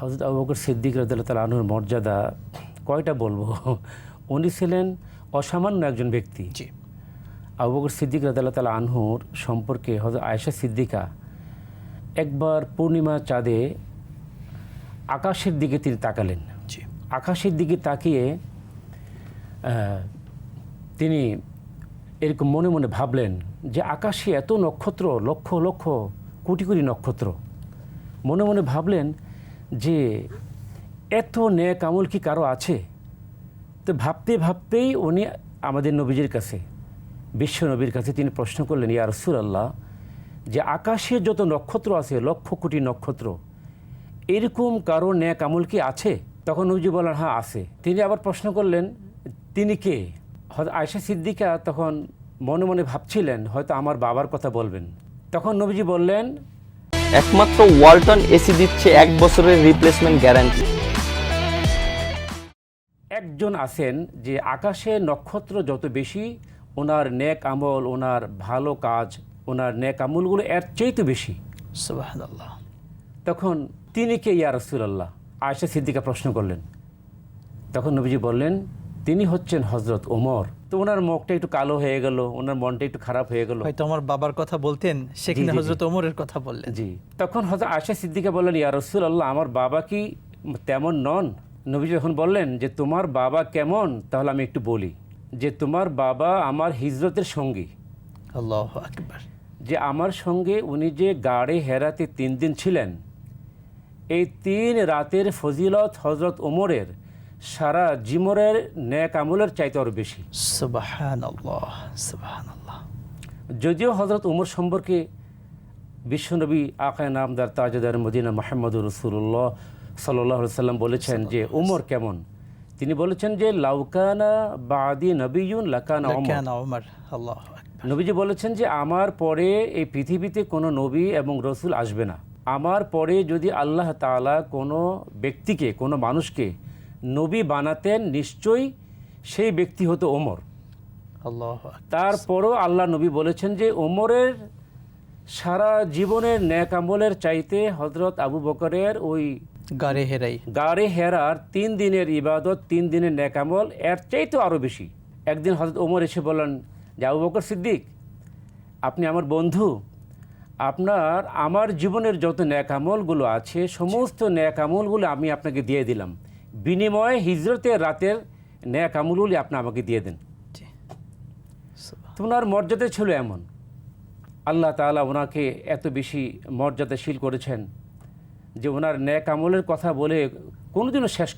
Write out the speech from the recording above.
হজরত আবু বকর সিদ্দিক তাআলা আনহুর মর্যাদা কয়টা বলব? উনি ছিলেন অসামান্য একজন ব্যক্তি। জি। আবু বকর সিদ্দিক রাদিয়াল্লাহু তাআলা আনহুর সম্পর্কে হজরত আয়েশা সিদ্দিকা একবার পূর্ণিমা চাঁদে আকাশের দিকে তিনি তাকালেন। আকাশের দিকে তাকিয়ে তিনি এরকম মনে মনে ভাবলেন যে আকাশে এত নক্ষত্র লক্ষ লক্ষ কোটি কোটি নক্ষত্র। মনে মনে ভাবলেন যে, এত ন্যাক আমল কি কারও আছে? তো ভাবতে ভাবতেই উনি আমাদের নবীজির কাছে, বিশ্ব নবীর কাছে তিনি প্রশ্ন করলেন, ইয়া রসুল আল্লাহ যে আকাশে যত নক্ষত্র আছে, লক্ষ কোটি নক্ষত্র, এরকম কারও ন্যাক আমল কি আছে? তখন নবীজি বলেন হ্যাঁ আছে। তিনি আবার প্রশ্ন করলেন, তিনি কে? হয়তো আয়সা সিদ্দিকা তখন মনে মনে ভাবছিলেন, হয়তো আমার বাবার কথা বলবেন। তখন নবীজি বললেন একমাত্র ওয়ালটন এসি দিচ্ছে এক বছরের রিপ্লেসমেন্ট গ্যারান্টি একজন আছেন যে আকাশে নক্ষত্র যত বেশি ওনার নেক আমল ওনার ভালো কাজ ওনার নেক আমলগুলো এর চেয়ে বেশি। সুবহানাল্লাহ। তখন তিনি কে ইয়া রসুলাল্লাহ? আয়সা সিদ্দিকা প্রশ্ন করলেন। তখন নবীজি বললেন তিনি হচ্ছেন হজরত ওমর। তো ওনার মুখটা একটু কালো হয়ে গেল ওনার মনটা একটু খারাপ হয়ে গেল। হয়তো আমার বাবার কথা বলতেন সেখানে। হজরত ওমরের কথা বললেন। জি। তখন হয়তো আয়সা সিদ্দিকা বললেন ইয়া রসুল আল্লাহ আমার বাবা কি তেমন নন? নবীজি যখন বললেন যে তোমার বাবা কেমন? তাহলে আমি একটু বলি যে তোমার বাবা আমার হিজরতের সঙ্গী। আল্লাহ আকবার। যে আমার সঙ্গে উনি যে গাড়ি হেরাতে তিন দিন ছিলেন এই তিন রাতের ফজিলত হজরত ওমরের সারা জিমরের ন্যাক আমলের চাইতে আরও বেশি। যদিও হজরত উমর সম্পর্কে বিশ্বনবী আকায় নামদার তাজদার মদিনা মাহমুদ রসুল্লাহ সাল্লাহ সাল্লাম বলেছেন যে উমর কেমন? তিনি বলেছেন যে লাউকানা বাদি নবীন লাকানা ওমর নবীজি বলেছেন যে আমার পরে এই পৃথিবীতে কোনো নবী এবং রসুল আসবে না। আমার পরে যদি আল্লাহ তাআলা কোনো ব্যক্তিকে কোনো মানুষকে নবী বানাতেন নিশ্চয়ই সেই ব্যক্তি হতো ওমর। আল্লাহ তারপরও আল্লাহ নবী বলেছেন যে ওমরের সারা জীবনের ন্যাক আমলের চাইতে হজরত আবু বকরের ওই গাড়ে হেরাই। গাড়ে হেরার তিন দিনের ইবাদত তিন দিনের ন্যাক আমল এর চাইতে আরও বেশি। একদিন হজরত ওমর এসে বলেন যে আবু বকর সিদ্দিক আপনি আমার বন্ধু। আপনার আমার জীবনের যত ন্যাক আমলগুলো আছে সমস্ত ন্যাক আমলগুলো আমি আপনাকে দিয়ে দিলাম। বিনিময়ে হিজরতের রাতের ন্যাক আমলগুলি আপনি আমাকে দিয়ে দেন। তোমার মর্যাদা ছিল এমন। আল্লাহ তালা ওনাকে এত বেশি মর্যাদাশীল করেছেন যে ওনার ন্যাক আমলের কথা বলে কোনোদিনও শেষ